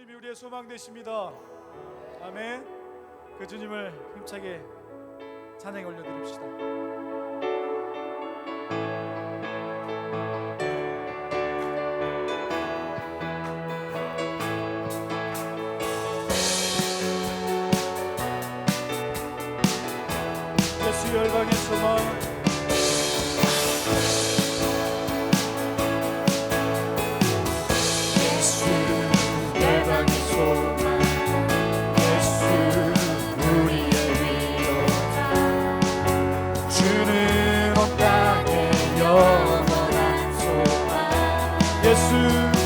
주님이 우리의 소망 되십니다. 아멘. 그 주님을 힘차게 찬양 올려드립시다. Jesus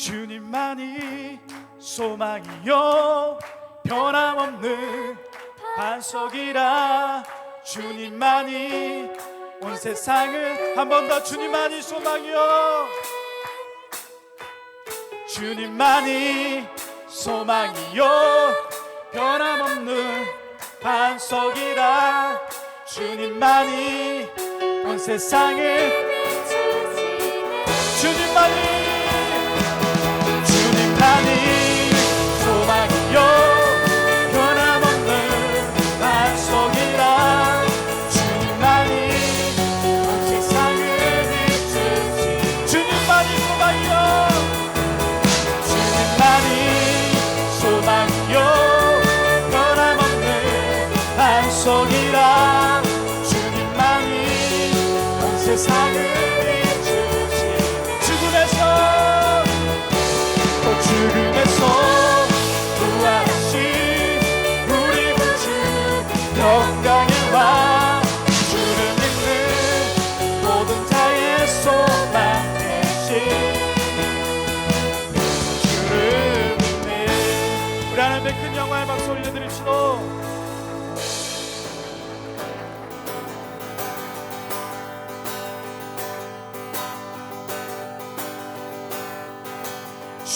주님만이 소망이요. 변함없는 반석이라 주님만이 온 세상을 한 번 더 주님만이 소망이요. 주님만이 소망이요. 변함없는 반석이라 주님만이 온 세상을 주님만이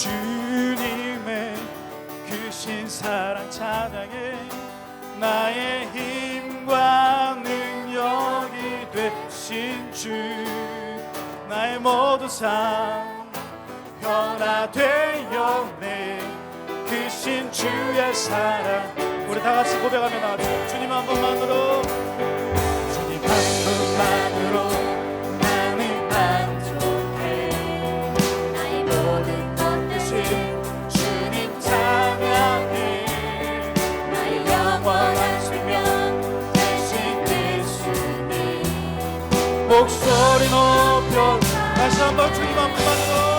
주님의 그신 사랑 찬양에 나의 힘과 능력이 되신 주 나의 모든 삶 변화되어 내 그신 주의 사랑. 우리 다 같이 고백하며 나가죠 주님 한 분만으로 목소리 높여 다시 한번 주님 앞에 만나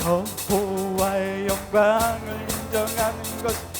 여호와의 영광을 인정하는 것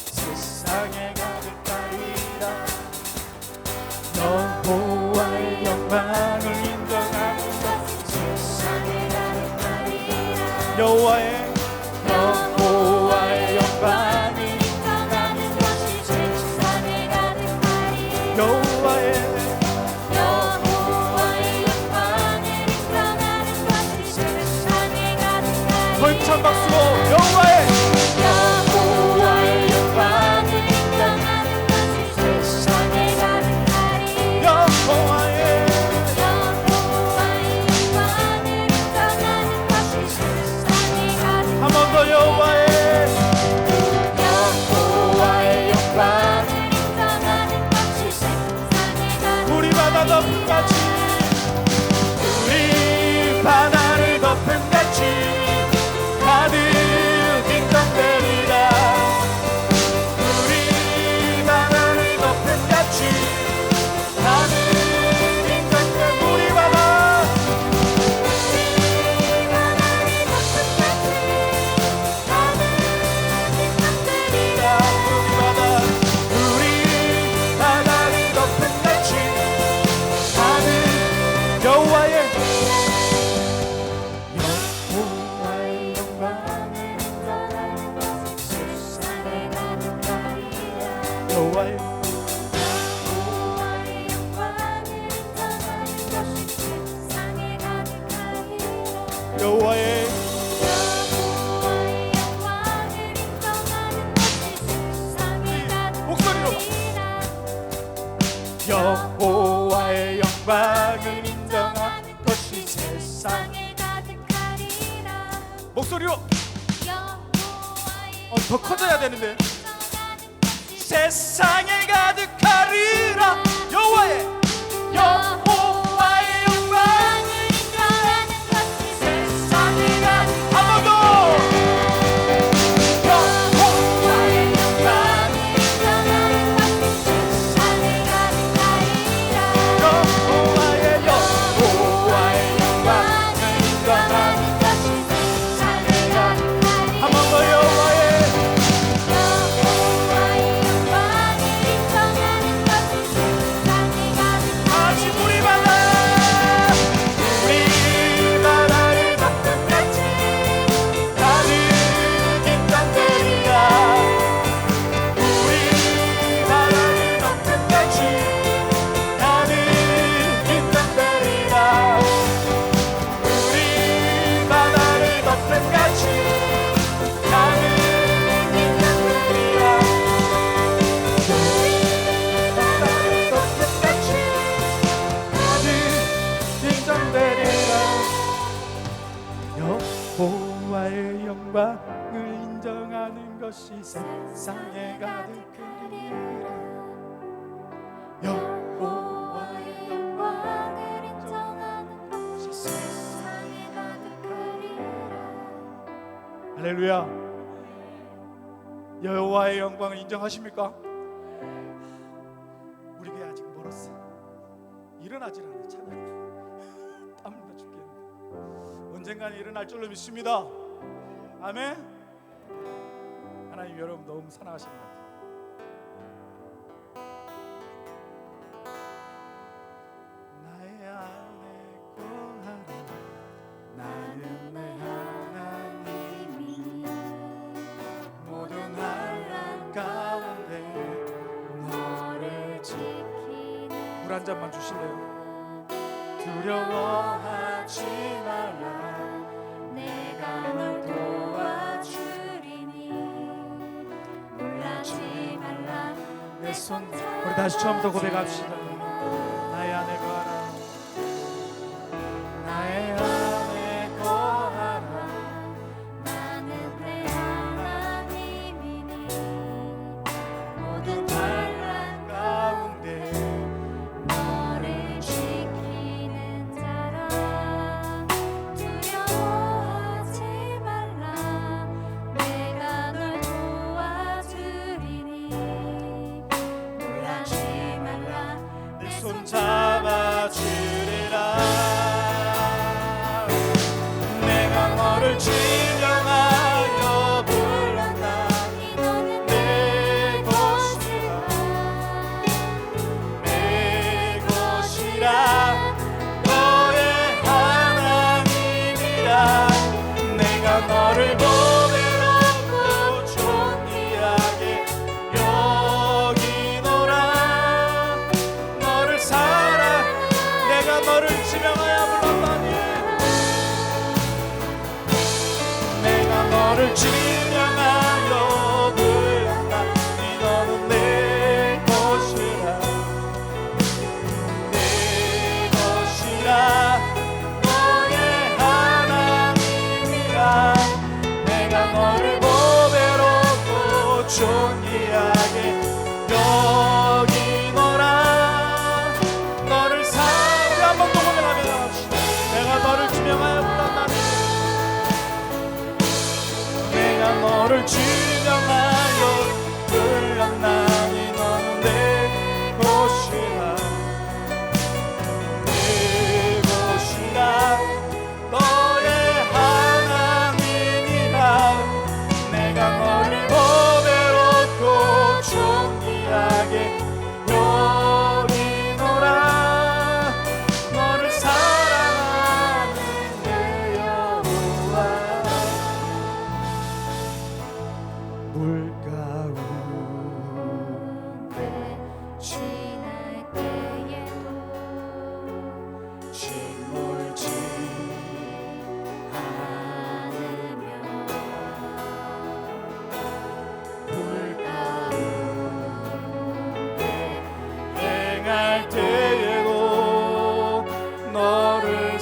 더 커져야 되는데. 세상에 할렐루야. 여호와의 영광을 인정하십니까? 우리게 아직 멀었어. 일어나질 않아. 차라리 땀나 죽겠는데. 언젠가는 일어날 줄로 믿습니다. 아멘. 하나님 여러분 너무 사랑하십니다. 물 한 잔만 주실래요? 두려워하지 말라. 내가 널 도와주리니. 놀라지 말라. 내 손 우리 다시 처음부터 고백합시다. 너를 지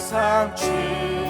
Santi.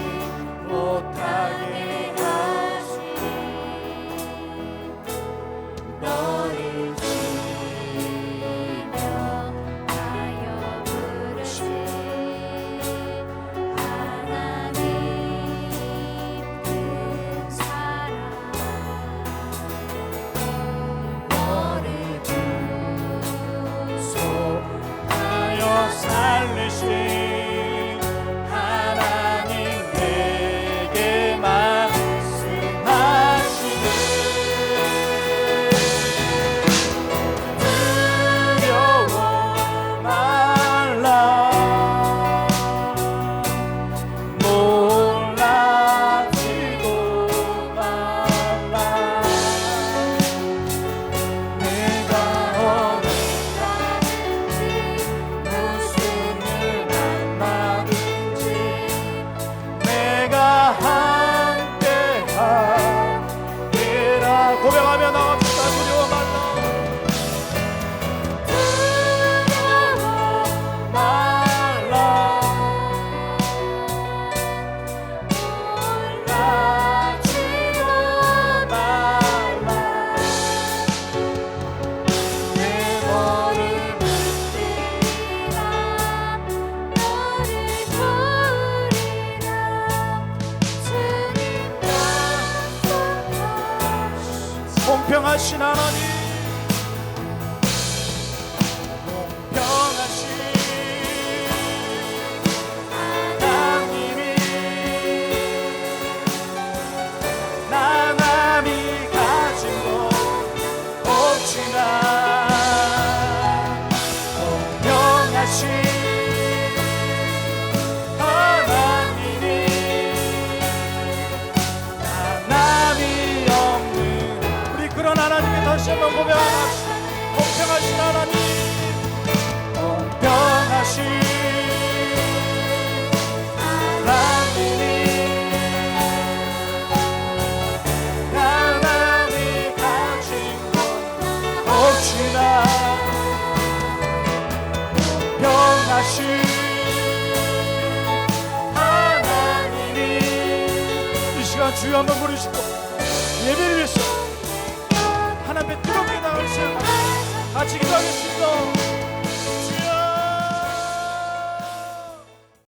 다시 한번 고백합시다 공평하신 하나님. 공평하신 하나님. 가난이 가진 것 없지나 공평하신 하나님이 이 시간 주여 한번 부르시고 예배를 위해서 같이 기도하겠습니다